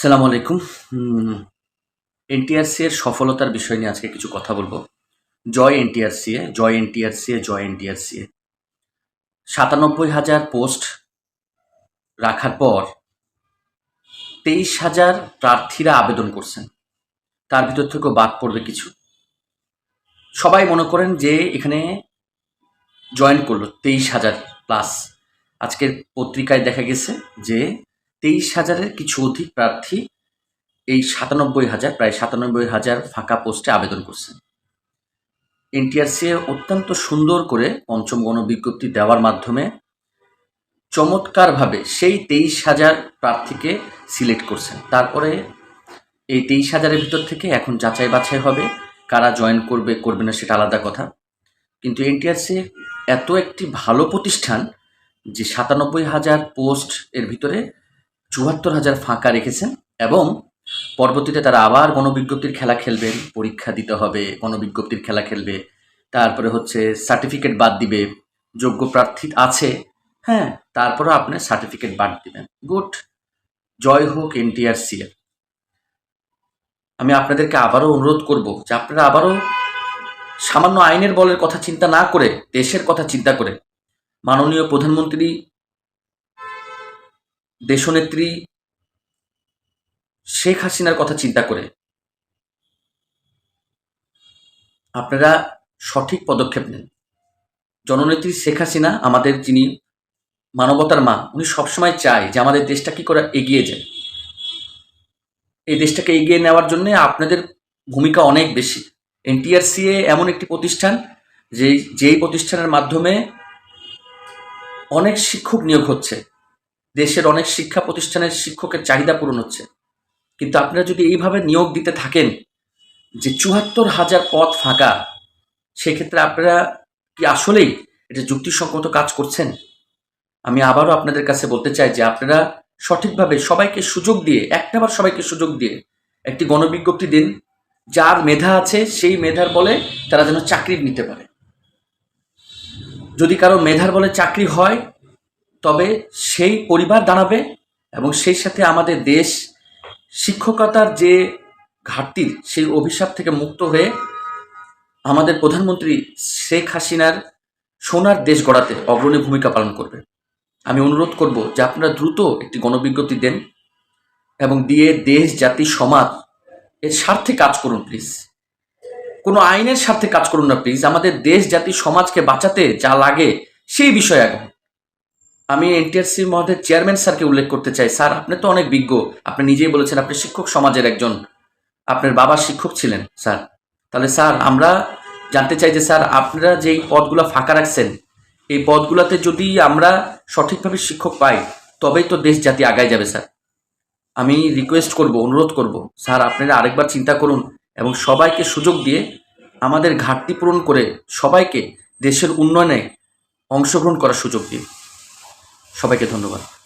সালাম আলাইকুম। এনটিআরসি এর সফলতার বিষয় নিয়ে আজকে কিছু কথা বলব। জয় এনটিআরসি এ, জয় এনটিআরসি এ, জয় এনটিআরসি এ। সাতানব্বই হাজার পোস্ট রাখার পর তেইশ হাজার প্রার্থীরা আবেদন করছেন। তার ভিতর থেকেও বাদ পড়বে কিছু। সবাই মনে করেন যে এখানে জয়েন করল, তেইশ হাজার প্লাস। আজকের পত্রিকায় দেখা গেছে যে তেইশ হাজারের কিছু অধিক প্রার্থী এই সাতানব্বই হাজার, প্রায় সাতানব্বই হাজার ফাঁকা পোস্টে আবেদন করছেন। এনটিআরসি অত্যন্ত সুন্দর করে পঞ্চম গণবিজ্ঞপ্তি দেওয়ার মাধ্যমে চমৎকারভাবে সেই তেইশ হাজার প্রার্থীকে সিলেক্ট করছেন। তারপরে এই তেইশ হাজারের ভিতর থেকে এখন যাচাই বাছাই হবে, কারা জয়েন করবে করবে না সেটা আলাদা কথা। কিন্তু এনটিআরসি এত একটি ভালো প্রতিষ্ঠান যে সাতানব্বই হাজার পোস্ট এর ভিতরে চুয়াত্তর হাজার ফাঁকা রেখেছেন এবং পরবর্তীতে তারা আবার গণবিজ্ঞপ্তির খেলা খেলবেন পরীক্ষা দিতে হবে, গণবিজ্ঞপ্তির খেলা খেলবে। তারপরে হচ্ছে সার্টিফিকেট বাদ দিবে, যোগ্য প্রার্থী আছে হ্যাঁ তারপরে আপনি সার্টিফিকেট বাদ দিবেন। গুড। জয় হোক এনটিআরসি এর আমি আপনাদেরকে আবারও অনুরোধ করব যে আপনারা আবারও সামান্য আইনের বলের কথা চিন্তা না করে, দেশের কথা চিন্তা করে, মাননীয় প্রধানমন্ত্রী দেশনেত্রী শেখ হাসিনার কথা চিন্তা করে আপনারা সঠিক পদক্ষেপ নেন। জননেত্রী শেখ হাসিনা আমাদের যিনি মানবতার মা, উনি সবসময় চায় যে আমাদের দেশটা কি করে এগিয়ে যায়। এই দেশটাকে এগিয়ে নেওয়ার জন্য আপনাদের ভূমিকা অনেক বেশি। এনটিআরসিএ এমন একটি প্রতিষ্ঠান যে যেই প্রতিষ্ঠানের মাধ্যমে অনেক শিক্ষক নিয়োগ হচ্ছে। দেশের অনেক শিক্ষা প্রতিষ্ঠানের শিক্ষকের চাহিদা পূরণ হচ্ছে। কিন্তু আপনারা যদি এইভাবে নিয়োগ দিতে থাকেন যে চুয়াত্তর হাজার পদ ফাঁকা, সেক্ষেত্রে আপনারা কি আসলেই এটা যুক্তিসঙ্গত কাজ করছেন? আমি আবারও আপনাদের কাছে বলতে চাই যে আপনারা সঠিকভাবে সবাইকে সুযোগ দিয়ে একটাবার সবাইকে সুযোগ দিয়ে একটি গণবিজ্ঞপ্তি দিন, যার মেধা আছে সেই মেধার বলে তারা যেন চাকরি নিতে পারে। যদি কারও মেধার বলে চাকরি হয় তবে সেই পরিবার দাঁড়াবে এবং সেই সাথে আমাদের দেশ শিক্ষকতার যে ঘাটতির সেই অভিশাপ থেকে মুক্ত হয়ে আমাদের প্রধানমন্ত্রী শেখ হাসিনার সোনার দেশ গড়াতে অগ্রণী ভূমিকা পালন করবে। আমি অনুরোধ করব যে আপনারা দ্রুত একটি গণবিজ্ঞপ্তি দেন এবং দিয়ে দেশ, জাতি, সমাজ এর স্বার্থে কাজ করুন, প্লিজ। কোনো আইনের স্বার্থে কাজ করুন না, প্লিজ। আমাদের দেশ, জাতি, সমাজকে বাঁচাতে যা লাগে সেই বিষয়ে আগে আমি এনটিআরসি মহোদয় চেয়ারম্যান স্যারকে উল্লেখ করতে চাই। স্যার, আপনি তো অনেক বিজ্ঞ। আপনি নিজেই বলেছেন আপনি শিক্ষক সমাজের একজন। আপনার বাবা শিক্ষক ছিলেন, স্যার। তাহলে স্যার, আমরা জানতে চাই যে স্যার, আপনারা যেই পদগুলো ফাঁকা রাখছেন, এই পদগুলোতে যদি আমরা সঠিকভাবে শিক্ষক পাই, তবেই তো দেশ জাতি আগায় যাবে, স্যার। আমি রিকোয়েস্ট করব, অনুরোধ করব, স্যার, আপনারা আরেকবার চিন্তা করুন এবং সবাইকে সুযোগ দিয়ে আমাদের ঘাটতি পূরণ করে সবাইকে দেশের উন্নয়নে অংশগ্রহণ করার সুযোগ দিন। সবাইকে ধন্যবাদ।